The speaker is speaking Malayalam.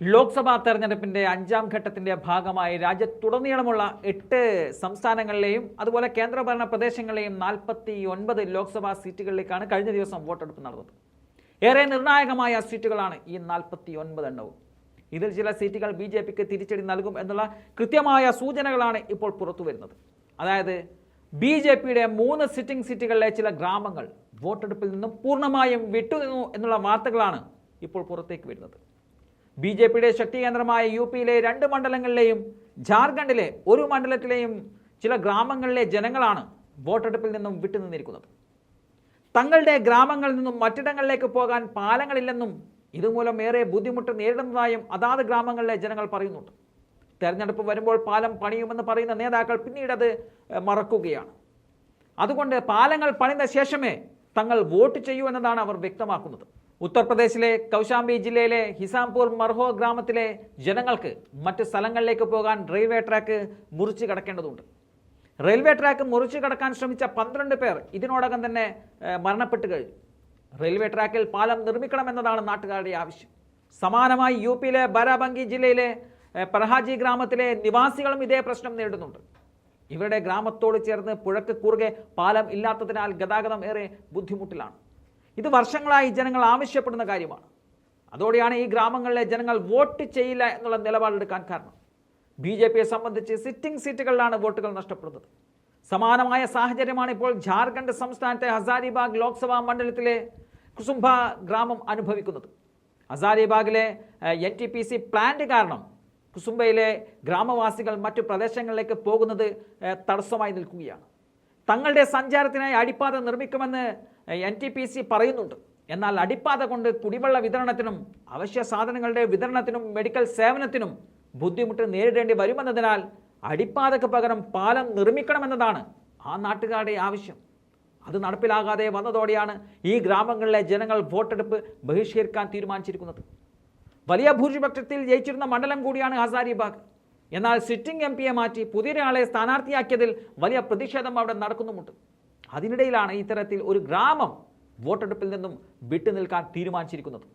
ലോക്സഭാ തെരഞ്ഞെടുപ്പിന്റെ അഞ്ചാം ഘട്ടത്തിന്റെ ഭാഗമായി രാജ്യത്തുടനീളമുള്ള എട്ട് സംസ്ഥാനങ്ങളിലെയും അതുപോലെ കേന്ദ്രഭരണ പ്രദേശങ്ങളിലെയും നാൽപ്പത്തി ഒൻപത് ലോക്സഭാ സീറ്റുകളിലേക്കാണ് കഴിഞ്ഞ ദിവസം വോട്ടെടുപ്പ് നടന്നത്. ഏറെ നിർണായകമായ സീറ്റുകളാണ് ഈ നാൽപ്പത്തി ഒൻപത് എണ്ണവും. ഇതിൽ ചില സീറ്റുകൾ ബി ജെ പിക്ക് തിരിച്ചടി നൽകും എന്നുള്ള കൃത്യമായ സൂചനകളാണ് ഇപ്പോൾ പുറത്തു വരുന്നത് അതായത് ബി ജെ പിയുടെ മൂന്ന് സിറ്റിംഗ് സീറ്റുകളിലെ ചില ഗ്രാമങ്ങൾ വോട്ടെടുപ്പിൽ നിന്നും പൂർണമായും വിട്ടുനിന്നു എന്നുള്ള വാർത്തകളാണ് ഇപ്പോൾ പുറത്തേക്ക് വരുന്നത്. ബി ജെ പിയുടെ ശക്തി കേന്ദ്രമായ യു പിയിലെ രണ്ട് മണ്ഡലങ്ങളിലെയും ജാർഖണ്ഡിലെ ഒരു മണ്ഡലത്തിലെയും ചില ഗ്രാമങ്ങളിലെ ജനങ്ങളാണ് വോട്ടെടുപ്പിൽ നിന്നും വിട്ടുനിന്നിരിക്കുന്നത് തങ്ങളുടെ ഗ്രാമങ്ങളിൽ നിന്നും മറ്റിടങ്ങളിലേക്ക് പോകാൻ പാലങ്ങളില്ലെന്നും ഇതുമൂലം ഏറെ ബുദ്ധിമുട്ട് നേരിടുന്നതായും അതാത് ഗ്രാമങ്ങളിലെ ജനങ്ങൾ പറയുന്നുണ്ട്. തെരഞ്ഞെടുപ്പ് വരുമ്പോൾ പാലം പണിയുമെന്ന് പറയുന്ന നേതാക്കൾ പിന്നീട് അത് മറക്കുകയാണ്. അതുകൊണ്ട് പാലങ്ങൾ പണിത ശേഷമേ തങ്ങൾ വോട്ട് ചെയ്യൂ എന്നതാണ് അവർ വ്യക്തമാക്കുന്നത്. ഉത്തർപ്രദേശിലെ കൗശാംബി ജില്ലയിലെ ഹിസാംപൂർ മർഹോ ഗ്രാമത്തിലെ ജനങ്ങൾക്ക് മറ്റ് സ്ഥലങ്ങളിലേക്ക് പോകാൻ റെയിൽവേ ട്രാക്ക് മുറിച്ചു കടക്കേണ്ടതുണ്ട്. റെയിൽവേ ട്രാക്ക് മുറിച്ചു കടക്കാൻ ശ്രമിച്ച പന്ത്രണ്ട് പേർ ഇതിനോടകം തന്നെ മരണപ്പെട്ട് കഴിഞ്ഞു. റെയിൽവേ ട്രാക്കിൽ പാലം നിർമ്മിക്കണമെന്നതാണ് നാട്ടുകാരുടെ ആവശ്യം. സമാനമായി യു പിയിലെ ബാരാബങ്കി ജില്ലയിലെ പർഹാജി ഗ്രാമത്തിലെ നിവാസികളും ഇതേ പ്രശ്നം നേരിടുന്നുണ്ട്. ഇവരുടെ ഗ്രാമത്തോട് ചേർന്ന് പുഴക്ക് കുറുകെ പാലം ഇല്ലാത്തതിനാൽ ഗതാഗതം ഏറെ ബുദ്ധിമുട്ടിലാണ്. ഇത് വർഷങ്ങളായി ജനങ്ങൾ ആവശ്യപ്പെടുന്ന കാര്യമാണ്. അതോടെയാണ് ഈ ഗ്രാമങ്ങളിലെ ജനങ്ങൾ വോട്ട് ചെയ്യില്ല എന്നുള്ള നിലപാടെടുക്കാൻ കാരണം. ബി ജെ പിയെ സംബന്ധിച്ച് സിറ്റിംഗ് സീറ്റുകളിലാണ് വോട്ടുകൾ നഷ്ടപ്പെടുന്നത്. സമാനമായ സാഹചര്യമാണ് ഇപ്പോൾ ജാർഖണ്ഡ് സംസ്ഥാനത്തെ ഹസാരിബാഗ് ലോക്സഭാ മണ്ഡലത്തിലെ കുസുംബ ഗ്രാമം അനുഭവിക്കുന്നത്. ഹസാരിബാഗിലെ N T P C plant കാരണം കുസുംബയിലെ ഗ്രാമവാസികൾ മറ്റു പ്രദേശങ്ങളിലേക്ക് പോകുന്നത് തടസ്സമായി നിൽക്കുകയാണ്. തങ്ങളുടെ സഞ്ചാരത്തിനായി അടിപ്പാത നിർമ്മിക്കുമെന്ന് എൻ ടി പി സി പറയുന്നുണ്ട്. എന്നാൽ അടിപ്പാത കൊണ്ട് കുടിവെള്ള വിതരണത്തിനും അവശ്യ സാധനങ്ങളുടെ വിതരണത്തിനും മെഡിക്കൽ സേവനത്തിനും ബുദ്ധിമുട്ട് നേരിടേണ്ടി വരുമെന്നതിനാൽ അടിപ്പാതയ്ക്ക് പകരം പാലം നിർമ്മിക്കണമെന്നതാണ് ആ നാട്ടുകാരുടെ ആവശ്യം. അത് നടപ്പിലാകാതെ വന്നതോടെയാണ് ഈ ഗ്രാമങ്ങളിലെ ജനങ്ങൾ വോട്ടെടുപ്പ് ബഹിഷ്കരിക്കാൻ തീരുമാനിച്ചിരിക്കുന്നത്. വലിയ ഭൂരിപക്ഷത്തിൽ ജയിച്ചിരുന്ന മണ്ഡലം കൂടിയാണ് ഹസാരിബാഗ് എന്നാൽ സിറ്റിംഗ് എം പിയെ മാറ്റി പുതിയൊരാളെ സ്ഥാനാർത്ഥിയാക്കിയതിൽ വലിയ പ്രതിഷേധം അവിടെ നടക്കുന്നുമുണ്ട്. അതിനിടയിലാണ് ഇത്തരത്തിൽ ഒരു ഗ്രാമം വോട്ടെടുപ്പിൽ നിന്നും വിട്ടുനിൽക്കാൻ തീരുമാനിച്ചിരിക്കുന്നത്.